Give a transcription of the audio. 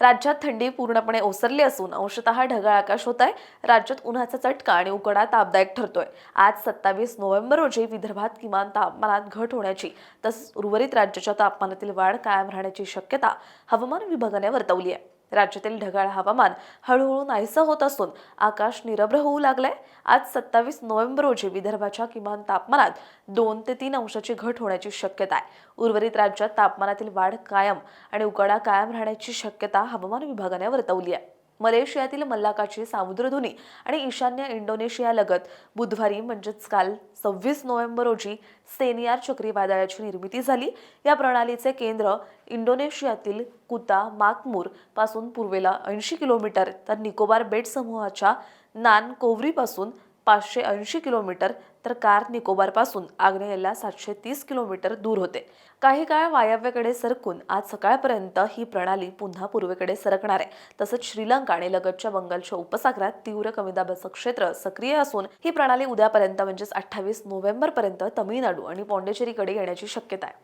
राज्यात थंडी पूर्णपणे ओसरली असून अंशतः ढगाळ आकाश होत आहे राज्यात उन्हाचा चटका आणि उकडा तापदायक ठरतोय. आज सत्तावीस नोव्हेंबर रोजी विदर्भात किमान तापमानात घट होण्याची तसंच उर्वरित राज्याच्या तापमानातील वाढ कायम राहण्याची शक्यता हवामान विभागाने वर्तवली आहे. राज्यातील ढगाळ हवामान हळूहळू नाहीसं होत असून आकाश निरभ्र होऊ लागलंय. आज सत्तावीस नोव्हेंबर रोजी विदर्भाच्या किमान तापमानात दोन ते तीन अंशाची घट होण्याची शक्यता आहे. उर्वरित राज्यात तापमानातील वाढ कायम आणि उकाडा कायम राहण्याची शक्यता हवामान विभागाने वर्तवली आहे. मलेशियातील मल्लाकाची सामुद्रधुनी आणि ईशान्य इंडोनेशियालगत बुधवारी म्हणजेच काल सव्वीस नोव्हेंबर रोजी सेनियार चक्रीवादळाची निर्मिती झाली. या प्रणालीचे केंद्र इंडोनेशियातील कुता माकमूरपासून पूर्वेला ऐंशी किलोमीटर तर निकोबार बेट समूहाच्या नान कोवरीपासून पाचशे ऐंशी किलोमीटर तर कार निकोबारपासून आग्नेयेला सातशे तीस किलोमीटर दूर होते. काही काळ वायव्येकडे सरकून आज सकाळपर्यंत ही प्रणाली पुन्हा पूर्वेकडे सरकणार आहे. तसंच श्रीलंका आणि लगतच्या बंगालच्या उपसागरात तीव्र कमी दाबाचं क्षेत्र सक्रिय असून ही प्रणाली उद्यापर्यंत म्हणजेच अठ्ठावीस नोव्हेंबरपर्यंत तमिळनाडू आणि पॉंडेचेरीकडे येण्याची शक्यता आहे.